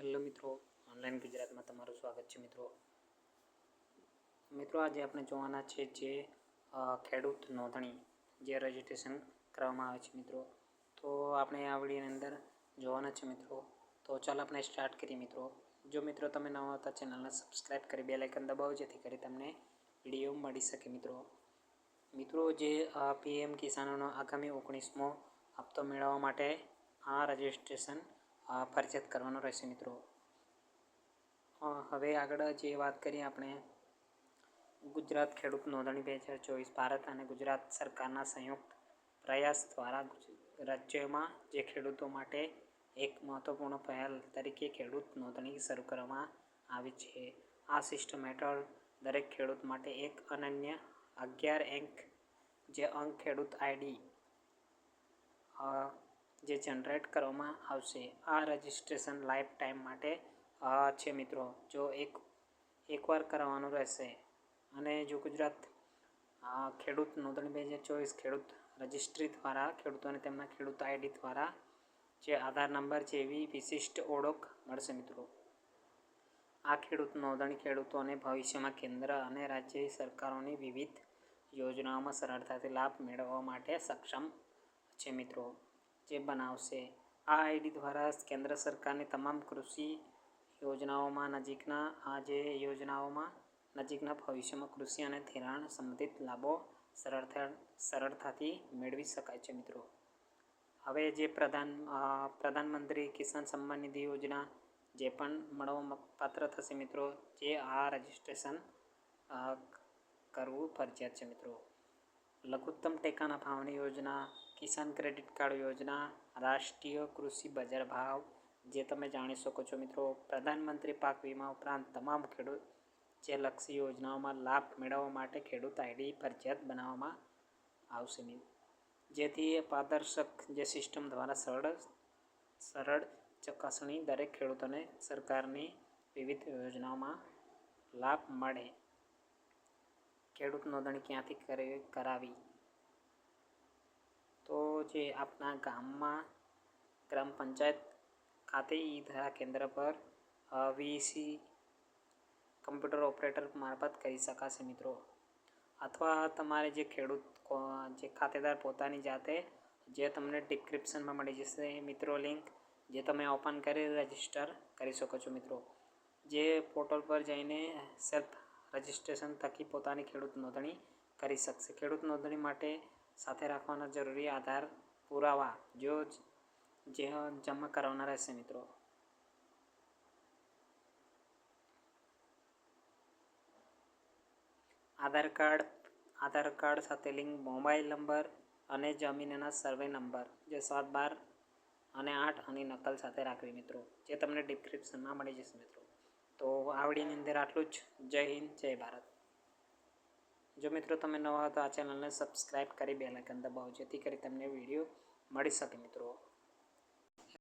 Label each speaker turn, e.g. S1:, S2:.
S1: Hello મિત્રો, online ગુજરાતમાં તમારું સ્વાગત છે મિત્રો. મિત્રો, આજે આપણે જોવાના છે જે ખેડૂત નોંધણી, જે રજિસ્ટ્રેશન કરવામાં આવે છે મિત્રો. તો આપણે આ વિડીયોની અંદર જોવાના છે મિત્રો. તો ચાલો આપણે સ્ટાર્ટ કરીએ મિત્રો. જો મિત્રો તમે નવા હતા ચેનલને સબસ્ક્રાઈબ કરી બે લાઇકન દબાવો, જેથી કરી તમને વીડિયો મળી શકે મિત્રો. મિત્રો, જે પીએમ કિસાનોનો આગામી ઓગણીસમો હપ્તો મેળવવા માટે આ રજિસ્ટ્રેશન ફરજિયાત કરવાનો રહેશે મિત્રો. હવે આગળ જે વાત કરીએ આપણે, ગુજરાત ખેડૂત નોંધણી બે હજાર ચોવીસ, ભારત અને ગુજરાત સરકારના સંયુક્ત પ્રયાસ દ્વારા રાજ્યમાં જે ખેડૂતો માટે એક મહત્વપૂર્ણ પહેલ તરીકે ખેડૂત નોંધણી શરૂ કરવામાં આવી છે. આ સિસ્ટમ હેઠળ દરેક ખેડૂત માટે એક અનન્ય અગિયાર અંક, જે અંક ખેડૂત આઈડી જે જનરેટ કરવામાં આવશે આ રજિસ્ટ્રેશન લાઈફ ટાઈમ માટે. છે મિત્રો. જો એક, એકવાર કરાવવાનું રહેશે. અને જો ગુજરાત ખેડૂત નોંધણી બે હજાર ચોવીસ ખેડૂત રજિસ્ટ્રી દ્વારા, ખેડૂતોને તેમના ખેડૂત આઈડી દ્વારા જે આધાર નંબર છે એવી વિશિષ્ટ ઓળખ મળશે મિત્રો. આ ખેડૂત નોંધણી ખેડૂતોને ભવિષ્યમાં કેન્દ્ર અને રાજ્ય સરકારોની વિવિધ યોજનાઓમાં સરળતાથી લાભ મેળવવા માટે સક્ષમ છે મિત્રો. જે બનાવશે. આ આઈડી દ્વારા કેન્દ્ર સરકારની તમામ કૃષિ યોજનાઓમાં નજીકના આ જે યોજનાઓમાં નજીકના ભવિષ્યમાં કૃષિ અને ધિરાણ સંબંધિત લાભો સરળતા સરળતાથી મેળવી શકાય છે મિત્રો. હવે જે પ્રધાન પ્રધાનમંત્રી કિસાન સન્માન નિધિ યોજના જે પણ મળવા પાત્ર થશે મિત્રો, જે આ રજિસ્ટ્રેશન કરવું ફરજિયાત છે મિત્રો. લઘુત્તમ ટેકાના ભાવની યોજના, કિસાન ક્રેડિટ કાર્ડ યોજના, રાષ્ટ્રીય કૃષિ બજાર ભાવ, જે તમે જાણી શકો છો મિત્રો. પ્રધાનમંત્રી પાક વીમા ઉપરાંત તમામ ખેડૂત જે લક્ષી યોજનાઓમાં લાભ મેળવવા માટે ખેડૂત આઈડી ફરજિયાત બનાવવામાં આવશે જેથી પારદર્શક જે સિસ્ટમ દ્વારા સરળ સરળ ચકાસણી દરેક ખેડૂતોને સરકારની વિવિધ યોજનાઓમાં લાભ મળે. ખેડૂત નોંધણી ક્યાંથી કરવી કરાવી? તો જે આપના ગામમાં ગ્રામ પંચાયત ખાતે ઈ ધરા કેન્દ્ર પર વીસી કમ્પ્યુટર ઓપરેટર મારફત કરી શકાશે મિત્રો. અથવા તમારે જે ખેડૂત જે ખાતેદાર પોતાની જાતે જે તમને ડિસ્ક્રિપ્શનમાં મળી જશે મિત્રો લિંક, જે તમે ઓપન કરી, રજિસ્ટર કરી શકો છો મિત્રો. જે પોર્ટલ પર જઈને સેલ્ફ રજિસ્ટ્રેશન થકી પોતાની ખેડૂત નોંધણી કરી શકશે. ખેડૂત નોંધણી માટે સાથે રાખવાના જરૂરી આધાર પુરાવા જો જે જમા કરાવના રહેશે મિત્રો. આધાર કાર્ડ આધાર કાર્ડ સાથે લિંક, મોબાઈલ નંબર અને જમીનના સર્વે નંબર, જે સાત બાર અને આઠ અને નકલ સાથે રાખવી મિત્રો. જે તમને ડિસ્ક્રિપ્શનમાં મળી જશે મિત્રો. તો આ વિડીયોની અંદર આટલું જ. જય હિન્દ, જય ભારત. જો મિત્રો તમે નવા હતા આ ચેનલને સબસ્ક્રાઈબ કરી બે લાઇકન દબાવો, જેથી કરી તમને વીડિયો મળી શકે મિત્રો.